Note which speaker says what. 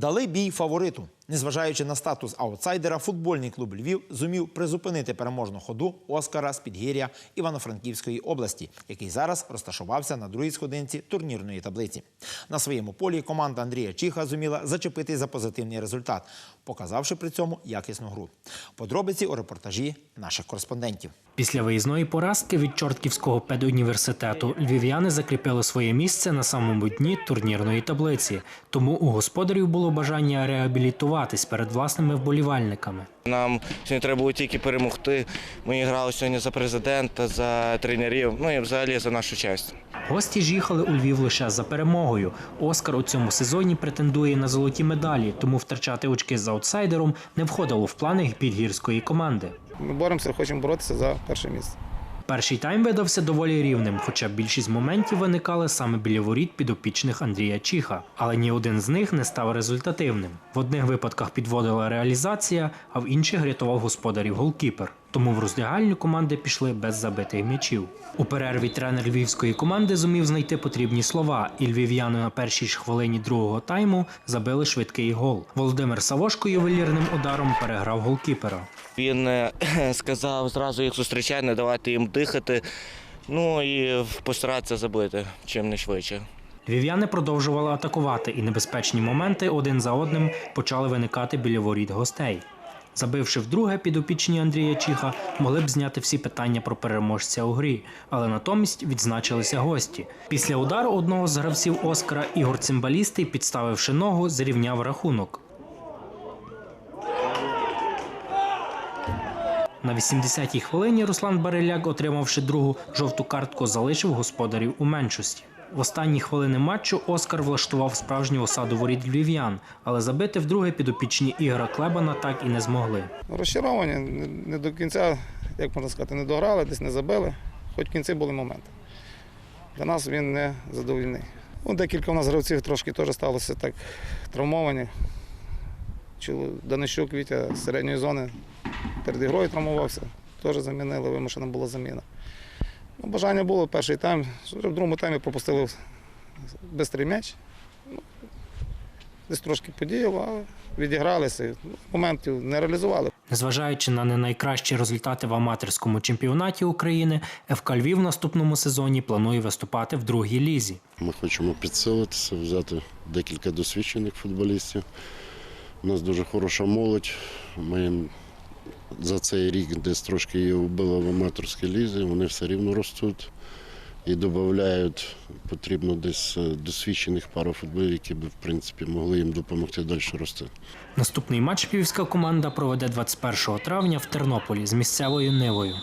Speaker 1: Дали бій фавориту. Незважаючи на статус аутсайдера, футбольний клуб Львів зумів призупинити переможну ходу Оскара з Підгір'я Івано-Франківської області, який зараз розташувався на другій сходинці турнірної таблиці. На своєму полі команда Андрія Чіха зуміла зачепитись за позитивний результат, показавши при цьому якісну гру. Подробиці у репортажі наших кореспондентів.
Speaker 2: Після виїзної поразки від Чортківського педуніверситету львів'яни закріпили своє місце на самому дні турнірної таблиці. Тому у господарів було бажання реабілітуватись перед власними вболівальниками.
Speaker 3: Нам сьогодні треба було тільки перемогти. Ми грали сьогодні за президента, за тренерів, ну і взагалі за нашу честь.
Speaker 2: Гості ж їхали у Львів лише за перемогою. Оскар у цьому сезоні претендує на золоті медалі, тому втрачати очки з аутсайдером не входило в плани підгірської команди.
Speaker 4: Ми боремося, хочемо боротися за перше місце.
Speaker 2: Перший тайм видався доволі рівним, хоча більшість моментів виникали саме біля воріт підопічних Андрія Чіха, але ні один з них не став результативним. В одних випадках підводила реалізація, а в інших рятував господарів голкіпер. Тому в роздягальню команди пішли без забитих м'ячів. У перерві тренер львівської команди зумів знайти потрібні слова, і львів'яни на першій ж хвилині другого тайму забили швидкий гол. Володимир Савошко ювелірним ударом переграв голкіпера.
Speaker 3: Він е, сказав зразу їх зустрічати, не давати їм дихати. Ну і постаратися забити чим не швидше.
Speaker 2: Львів'яни продовжували атакувати, і небезпечні моменти один за одним почали виникати біля воріт гостей. Забивши вдруге, підопічні Андрія Чіха могли б зняти всі питання про переможця у грі, але натомість відзначилися гості. Після удару одного з гравців Оскара Ігор Цимбалістий, підставивши ногу, зрівняв рахунок. На 80-й хвилині Руслан Бариляк, отримавши другу жовту картку, залишив господарів у меншості. В останні хвилини матчу Оскар влаштував справжню осаду воріт львів'ян, але забити вдруге підопічні Ігора Клебана так і не змогли.
Speaker 4: Розчаровані, не- до кінця, як можна сказати, не дограли, десь не забили, хоч в кінці були моменти. Для нас він не задовільний. Ну, декілька у нас гравців трошки теж сталося так травмовані. Данищук Вітя з середньої зони перед ігрою травмувався, теж замінили, вимушена була заміна. Ну, бажання було перший тайм. В другому таймі пропустили бистрий м'яч. Ну, Десь трошки подіяло, але відігралися. Ну, Моментів не реалізували.
Speaker 2: Незважаючи на не найкращі результати в аматорському чемпіонаті України, ФК Львів в наступному сезоні планує виступати в другій лізі.
Speaker 5: Ми хочемо підсилитися, взяти декілька досвідчених футболістів. У нас дуже хороша молодь. Ми за цей рік десь трошки її вбили в аматорській лізі, вони все рівно ростуть і додають потрібно десь е, досвідчених пару футболів, які б в принципі могли їм допомогти далі рости.
Speaker 2: Наступний матч півська команда проведе 21 травня в Тернополі з місцевою Нивою.